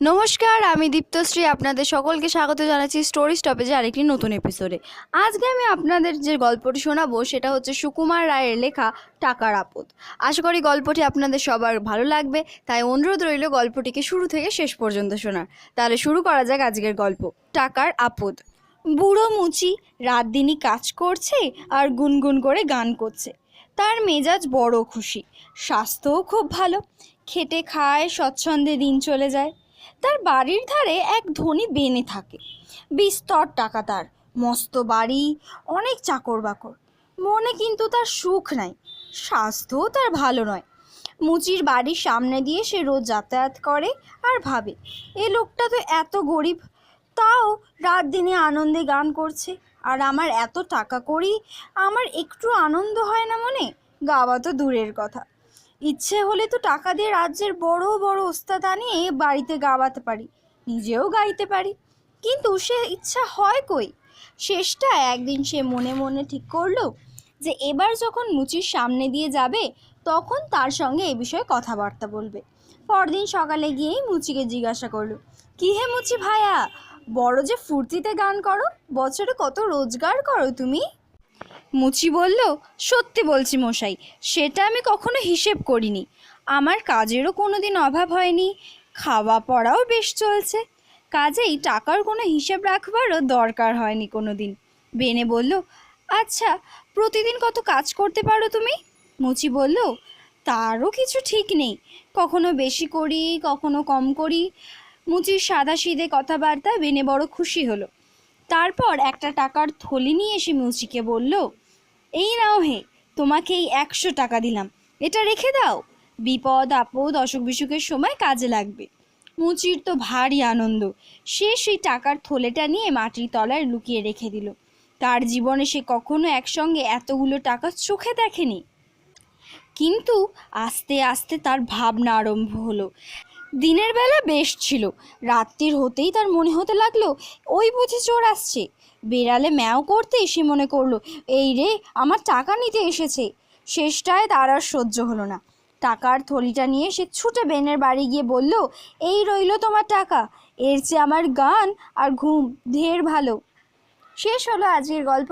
নমস্কার, আমি দীপ্তশ্রী। আপনাদের সকলকে স্বাগত জানাচ্ছি স্টোরি স্টপেজে আরেকটি নতুন এপিসোডে আজকে আমি আপনাদের যে গল্পটি শোনাবো, সেটা হচ্ছে সুকুমার রায়ের লেখা টাকার আপদ। আশা করি গল্পটি আপনাদের সবার ভালো লাগবে, তাই অনুরোধ রইল গল্পটিকে শুরু থেকে শেষ পর্যন্ত শোনার। তাহলে শুরু করা যাক আজকের গল্প, টাকার আপদ। বুড়ো মুচি রাত দিনই কাজ করছে আর গুনগুন করে গান করছে। তার মেজাজ বড় খুশি, স্বাস্থ্যও খুব ভালো। খেটে খায়, স্বচ্ছন্দে দিন চলে যায়। তার বাড়ির ধারে এক ধনী বেনে থাকে। বিস্তর টাকা তার, মস্ত বাড়ি, অনেক চাকর বাকর মনে কিন্তু তার সুখ নাই, স্বাস্থ্যও তার ভালো নয়। মুচির বাড়ির সামনে দিয়ে সে রোজ যাতায়াত করে আর ভাবে, এ লোকটা তো এত গরিব, তাও রাত দিনে আনন্দে গান করছে। আর আমার এত টাকা করি, আমার একটু আনন্দ হয় না মনে? গাওয়া তো দূরের কথা। ইচ্ছে হলে তো টাকা দিয়ে রাজ্যের বড় বড় ওস্তাদ আনিয়ে বাড়িতে গাওয়াতে পারি, নিজেও গাইতে পারি। কিন্তু সে ইচ্ছা হয় কই? শেষটা একদিন সে মনে মনে ঠিক করল যে এবার যখন মুচির সামনে দিয়ে যাবে, তখন তার সঙ্গে এ বিষয়ে কথাবার্তা বলবে। পরদিন সকালে গিয়েই মুচিকে জিজ্ঞাসা করল, কি হে মুচি ভাইয়া বড় যে ফুর্তিতে গান করো, বছরে কত রোজগার করো তুমি? মুচি বলল, সত্যি বলছি মশাই, সেটা আমি কখনো হিসেব করিনি। আমার কাজেরও কোনো দিন অভাব হয়নি খাওয়া পড়াও বেশ চলছে। কাজেই টাকার কোনো হিসেব রাখবারও দরকার হয়নি কোনো দিন বেনে বলল আচ্ছা প্রতিদিন কত কাজ করতে পারো তুমি? মুচি বলল, তারও কিছু ঠিক নেই, কখনো বেশি করি, কখনো কম করি। মুচির সাদা সিধে কথাবার্তা বেনে বড় খুশি হলো। তারপর একটা টাকার থলি নিয়ে এসে মুচিকে বলল, এই নাও হে, তোমাকে এই একশো টাকা দিলাম। এটা রেখে দাও। বিপদ, আপদ, অসুখ বিসুখের সময় কাজে লাগবে। মুচির তো ভারী আনন্দ। সে সেই টাকার থলেটা নিয়ে মাটির তলায় লুকিয়ে রেখে দিল। তার জীবনে সে কখনো একসঙ্গে এতগুলো টাকা চোখে দেখেনি। কিন্তু আস্তে আস্তে তার ভাবনা আরম্ভ হলো। দিনের বেলা বেশ ছিল। রাত্রির হতেই তার মনে হতে লাগল, ওই বুঝি চোর আসছে। বেড়ালে ম্যাও করতেই সে মনে করল, এই রে, আমার টাকা নিতে এসেছে। শেষটায় তার আর সহ্য হলো না। টাকার থলিটা নিয়ে সে ছুটে বেনের বাড়ি গিয়ে বলল, এই রইল তোমার টাকা, এর চেয়ে আমার গান আর ঘুম ঢের ভালো। শেষ হলো আজকের গল্প।